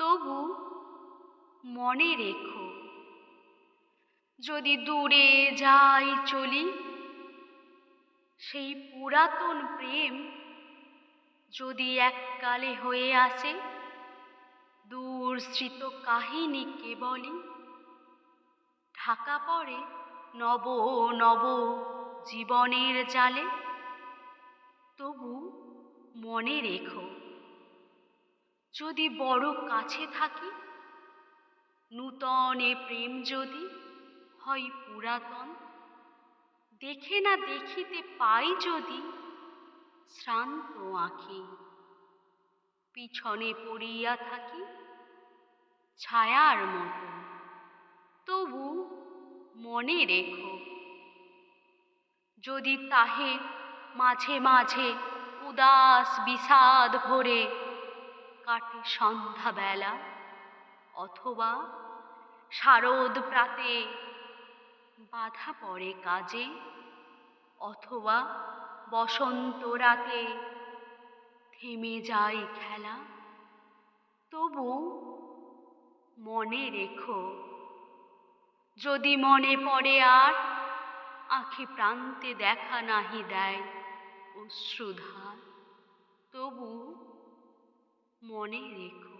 তবু মনে রেখো, যদি দূরে যাই চলি, সেই পুরাতন প্রেম যদি এককালে হয়ে আসে, দূর স্মৃত কাহিনী কেবলই ঢাকা পড়ে নব নব জীবনের জালে। তবু মনে রেখো যদি বড় কাছে থাকি, নূতন প্রেম যদি হয় পুরাতন, দেখে না দেখিতে পাই যদি শ্রান্ত আঁখি। পিছনে পড়িয়া থাকি ছায়ার মতো, তবু মনে রেখো, যদি তাহে মাঝে মাঝে উদাস বিষাদ ভরে কাটে সন্ধ্যাবেলা, অথবা শারদ প্রাতে বাধা পড়ে কাজে, অথবা বসন্ত রাতে থেমে যায় খেলা। তবু মনে রেখো, যদি মনে পড়ে আর আঁখি প্রান্তে দেখা নাহি দেয় অশ্রুধার। মনে রেখো।